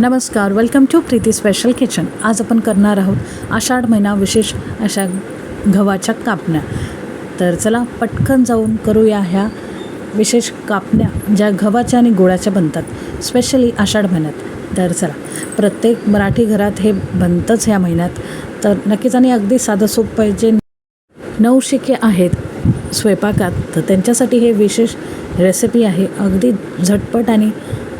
नमस्कार welcome to Preeti special kitchen आज आपण करणार आहोत आषाढ महिना विशेष अशा गव्हाच्या कापण्या. तर चला पटकन जाऊन करूया ह्या विशेष कापण्या ज्या गव्हाच्या आणि गोळ्याच्या बनतात स्पेशली आषाढ महिन्यात. तर चला प्रत्येक मराठी घरात हे बनतंच ह्या महिन्यात. तर नक्कीच आणि अगदी साधं सोपं पाहिजे नऊ शिके आहेत स्वयंपाकात तर त्यांच्यासाठी हे विशेष रेसिपी आहे. अगदी झटपट आणि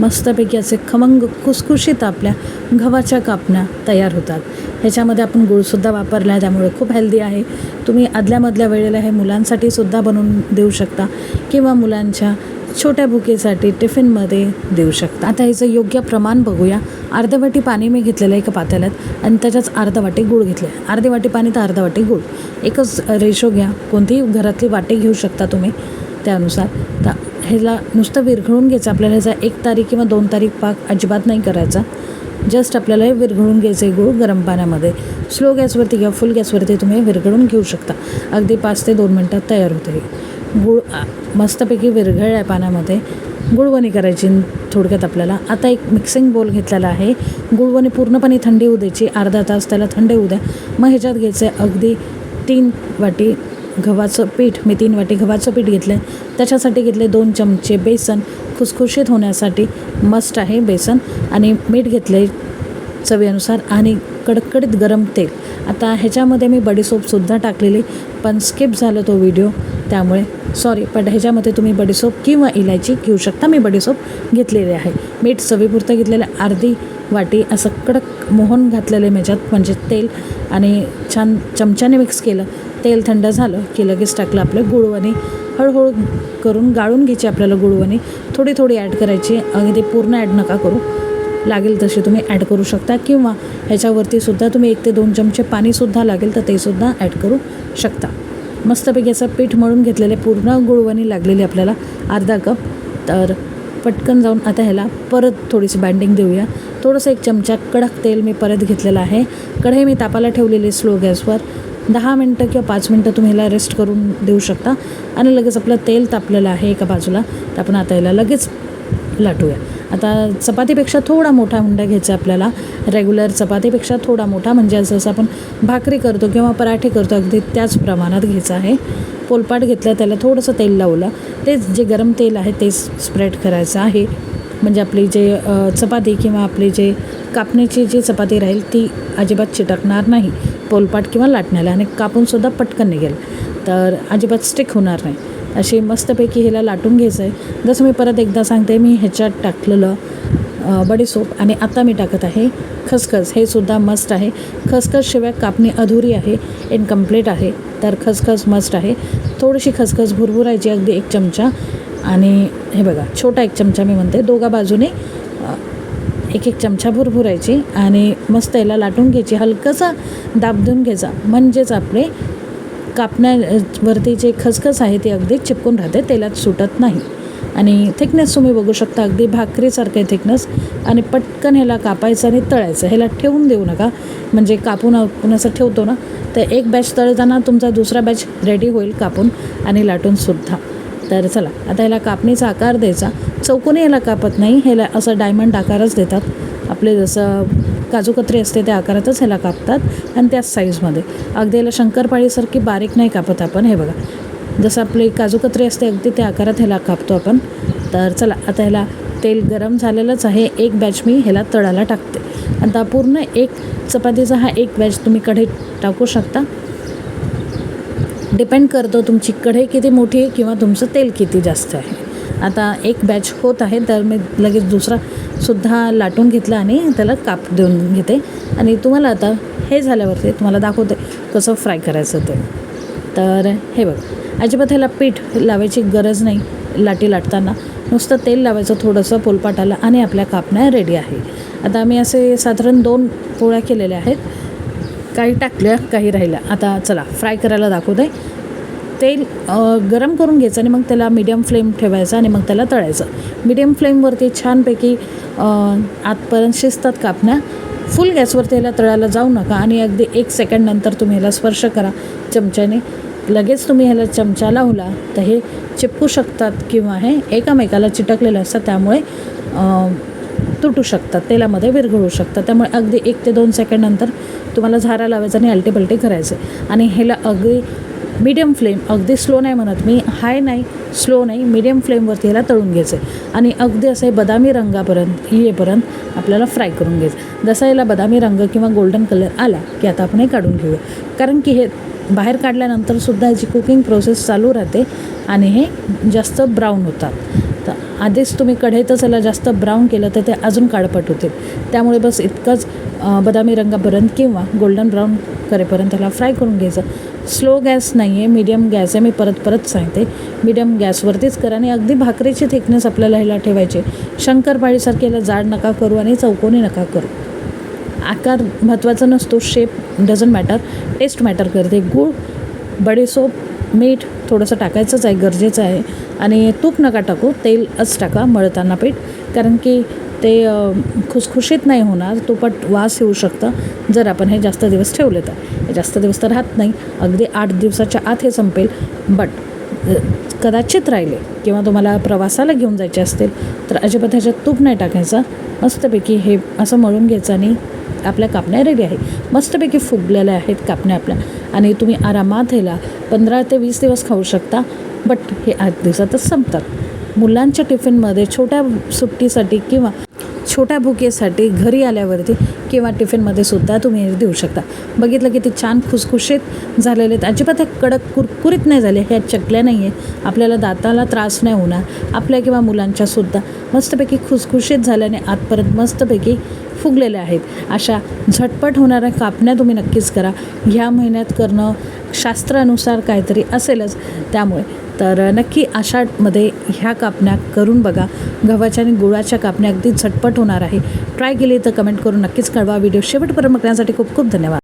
मस्तपैकी असे खमंग खुसखुशीत आपल्या गव्हाच्या कापण्या तयार होतात. ह्याच्यामध्ये आपण गुळसुद्धा वापरला आहे त्यामुळे खूप हेल्दी आहे. तुम्ही आदल्यामधल्या वेळेला हे मुलांसाठी सुद्धा बनवून देऊ शकता किंवा मुलांच्या छोट्या भुकेसाठी टिफिनमध्ये देऊ शकता. आता ह्याचं योग्य प्रमाण बघूया. अर्ध्या वाटी पाणी मी घेतलेलं आहे एका पातेल्यात आणि त्याच्याच अर्धा वाटी गूळ घेतले. अर्धी वाटी पाणी तर अर्धा वाटी गूळ. एकच रेशो घ्या. कोणतीही घरातली वाटी घेऊ शकता तुम्ही त्यानुसार. तर ह्याला नुसतं विरघळून घ्यायचं. आपल्याला ह्याचा एक तारीख किंवा दोन तारीख पाक अजिबात नाही करायचा. जस्ट आपल्याला हे विरघळून घ्यायचं आहे गूळ गरम पाण्यामध्ये. स्लो गॅसवरती किंवा फुल गॅसवरती तुम्ही विरघळून घेऊ शकता. अगदी पाच ते दोन मिनटात तयार होते गुळ मस्तपैकी विरघळल्या पाण्यामध्ये गुळवणी करायची थोडक्यात आपल्याला. आता एक मिक्सिंग बोल घेतलेला आहे. गुळवणी पूर्णपणे थंडी होऊ द्यायची. अर्धा तास त्याला थंड होऊ द्या. मग ह्याच्यात घ्यायचं आहे अगदी तीन वाटी गव्हाचं पीठ. मी तीन वाटी गव्हाचं पीठ घेतलं आहे त्याच्यासाठी घेतले दोन चमचे बेसन. खुसखुशीत होण्यासाठी मस्ट आहे बेसन. आणि मीठ घेतले चवीनुसार आणि कडकडीत गरम तेल. आता ह्याच्यामध्ये मी बडीसोपसुद्धा टाकलेली पण स्किप झालं तो व्हिडिओ त्यामुळे सॉरी पण ह्याच्यामध्ये तुम्ही बडीसोप किंवा इलायची घेऊ शकता. मी बडीसोप घेतलेले आहे. मीठ चवीपुरतं घेतलेलं अर्धी वाटी असं कडक मोहन घातलेलं आहे ह्याच्यात म्हणजे तेल आणि छान चमच्याने मिक्स केलं. तेल थंड झालं की लगेच टाकलं आपलं गुळवणी. हळूहळू करून गाळून घ्यायची आपल्याला गुळवणी. थोडी थोडी ॲड करायची. अगदी पूर्ण ॲड नका करू. लागेल तसे तुम्ही ॲड करू शकता किंवा ह्याच्यावरती सुद्धा तुम्ही एक ते दोन चमचे पाणीसुद्धा लागेल तर ते सुद्धा ॲड करू शकता. मस्तपैकी असं पीठ मळून घेतलेले पूर्ण गुळवणी लागलेली आपल्याला अर्धा कप. तर पटकन जाऊन आता ह्याला परत थोडीशी बँडिंग देऊया. थोडंसं एक चमचा कडक तेल मी परत घेतलेलं आहे. कढई मी तापाला ठेवलेली स्लो गॅसवर दहा मिनटं किंवा पाच मिनटं तुम्ही ह्याला रेस्ट करून देऊ शकता. आणि लगेच आपलं तेल तापलेलं आहे एका बाजूला. तर आपण आता ह्याला लगेच लाटूया. आता चपातीपेक्षा थोडा मोठा हुंडा घ्यायचा आपल्याला. रेग्युलर चपातीपेक्षा थोडा मोठा म्हणजे असं जसं आपण भाकरी करतो किंवा पराठे करतो अगदी त्याच प्रमाणात घ्यायचं आहे. पोलपाट घेतलं त्याला थोडंसं तेल लावलं. तेच जे गरम तेल आहे ते स्प्रेड करायचं आहे. म्हणजे आपली जे चपाती किंवा आपली जे कापण्याची जी चपाती राहील ती अजिबात चिटकणार नाही. पोलपाट किंवा लाटण्याला आणि कापूनसुद्धा पटकन निघेल. तर अजिबात स्टिक होणार नाही. अशी मस्तपैकी ह्याला लाटून घ्यायचं आहे. जसं मी परत एकदा सांगते मी ह्याच्यात टाकलेलं बडीसोप आणि आता मी टाकत आहे खसखस. हे सुद्धा मस्ट आहे. खसखस शिवाय कापणी अधुरी आहे इनकम्प्लीट आहे तर खसखस मस्ट आहे. थोडीशी खसखस भुरभुरायची अगदी एक चमचा आणि हे बघा छोटा एक चमचा मी म्हणते. दोघा बाजूने एक एक चमचा भुरभुरायची आणि मस्त याला लाटून घ्यायची. हलकंसं दाब घ्यायचा. म्हणजेच आपले कापण्यावरती जे खसखस आहे ती अगदी चिपकून राहते तेलात सुटत नाही. आणि थिकनेस तुम्ही बघू शकता अगदी भाकरीसारखं आहे थिकनेस आणि पटकन ह्याला कापायचं आणि तळायचं. ह्याला ठेवून देऊ नका. म्हणजे कापून आपण असं ठेवतो ना तर एक बॅच तळताना तुमचा दुसरा बॅच रेडी होईल कापून आणि लाटूनसुद्धा तर चला आता ह्याला कापणीचा आकार द्यायचा. चौकोनी ह्याला कापत नाही ह्याला असं डायमंड आकारच देतात. आपले जसं काजूकत्री असते त्या आकारातच ह्याला कापतात आणि त्याच साईजमध्ये अगदी ह्याला शंकरपाळीसारखी बारीक नाही कापत आपण हे बघा. जसं आपली काजूकत्री असते अगदी त्या आकारात ह्याला कापतो आपण. तर चला आता ह्याला तेल गरम झालेलंच आहे. एक बॅच मी ह्याला तळाला टाकते. आता पूर्ण एक चपातीचा हा एक बॅच तुम्ही कढईत टाकू शकता. डिपेंड करतो तुमची कढई किती मोठी आहे किंवा तुमचं तेल किती जास्त आहे. आता एक बॅच होत आहे तर मी लगेच दुसरा सुद्धा लाटून घेतलं आणि त्याला काप देऊन घेते. आणि तुम्हाला आता हे झाल्यावरती तुम्हाला दाखवते कसं फ्राय करायचं ते. तर हे बघ अजिबात ह्याला पीठ लावायची गरज नाही लाटी लाटताना. नुसतं तेल लावायचं थोडंसं पोलपाटाला आणि आपल्या कापण्या रेडी आहे. आता आम्ही असे साधारण दोन पोळ्या केलेल्या आहेत. काही टाकल्या काही राहिल्या. आता चला फ्राय करायला दाखवते. तेल गरम करून घ्यायचं आणि मग त्याला मीडियम फ्लेम ठेवायचं आणि मग त्याला तळायचं. मीडियम फ्लेमवरती छानपैकी आतपर्यंत शिजतात कापण्या. फुल गॅसवरती ह्याला तळायला जाऊ नका आणि अगदी एक सेकंड नंतर तुम्ही ह्याला स्पर्श करा. चमच्याने लगेच तुम्ही ह्याला चमचा लावला तर हे चिपकू शकतात किंवा हे एकामेकाला चिटकलेलं असतं. त्यामुळे तुटू शकतात तेलामध्ये विरघळू शकतात. त्यामुळे अगदी एक ते दोन सेकंडनंतर तुम्हाला झारा लावायचा आणि आलटे करायचं करायचे. आणि ह्याला अगदी मीडियम फ्लेम अगदी स्लो नाही म्हणत मी. हाय नाही स्लो नाही. मीडियम फ्लेमवरती ह्याला तळून घ्यायचे आणि अगदी असं बदामी रंगापर्यंत येईपर्यंत आपल्याला फ्राय करून घ्यायचं जसा याला बदामी रंग किंवा गोल्डन कलर आला की आता आपण हे काढून घेऊया. कारण की हे बाहेर काढल्यानंतर सुद्धा ह्याची कुकिंग प्रोसेस चालू राहते आणि हे जास्त ब्राऊन होतात. तर आधीच तुम्ही कढईतच याला जास्त ब्राऊन केलं तर ते अजून काळपट होते. त्यामुळे बस इतकंच बदामी रंगापर्यंत किंवा गोल्डन ब्राऊन करेपर्यंत त्याला फ्राय करून घ्यायचं. स्लो गॅस नाही आहे मीडियम गॅस आहे. मी परत परत सांगते. मीडियम गॅसवरतीच करा आणि अगदी भाकरीची थिकनेस आपल्याला ह्याला ठेवायची शंकरपाळीसारखी याला जाड नका करू आणि चौकोनी नका करू. आकार महत्त्वाचा नसतो shape doesn't matter taste matter करते. गूळ बडेसोप मीठ थोडंसं टाकायचंच आहे गरजेचं आहे. आणि तूप नका टाकू तेलच टाका मळताना पीठ. कारण की ते खुसखुशीत नाही होणार तुपट वास येऊ शकतं जर आपण हे जास्त दिवस ठेवले तर. हे जास्त दिवस तर राहत नाही अगदी आठ दिवसाच्या आत हे संपेल बट कदाचित राहिले किंवा तुम्हाला प्रवासाला घेऊन जायचे असतील तर अजिबात ह्याच्यात तूप नाही टाकायचं. मस्तपैकी हे असं मळून घ्यायचं आणि आपल्या कापण्या रेडी आहे. मस्तपैकी फुगलेल्या आहेत कापण्या आपल्या. आणि तुम्ही आरामात ह्याला पंधरा ते वीस दिवस खाऊ शकता बट हे आठ दिवसातच संपतात. मुलांच्या टिफिनमध्ये छोट्या सुट्टीसाठी किंवा छोट्या भुकेसाठी घरी आल्यावरती किंवा टिफिनमध्ये सुद्धा तुम्ही देऊ शकता. बघितलं की ते छान खुसखुशीत झालेले आहेत. अजिबात हे कडक कुरकुरीत नाही झाले. ह्या चकल्या नाही आहे आपल्याला दाताला त्रास नाही होणार. आपल्या किंवा मुलांच्यासुद्धा मस्तपैकी खुसखुशीत झाल्याने आतपर्यंत मस्तपैकी फुगलेल्या आहेत. अशा झटपट होणाऱ्या कापण्या तुम्ही नक्कीच करा. ह्या महिन्यात करणं शास्त्रानुसार काहीतरी असेलच त्यामुळे. तर नक्की आषाढमध्ये ह्या कापण्या करून बघा. गव्हाच्या आणि गुळाच्या कापण्या अगदी झटपट होणार आहे. ट्राय केली तर कमेंट करून नक्कीच कळवा. व्हिडिओ शेवटपर्यंत बघण्यासाठी खूप खूप धन्यवाद.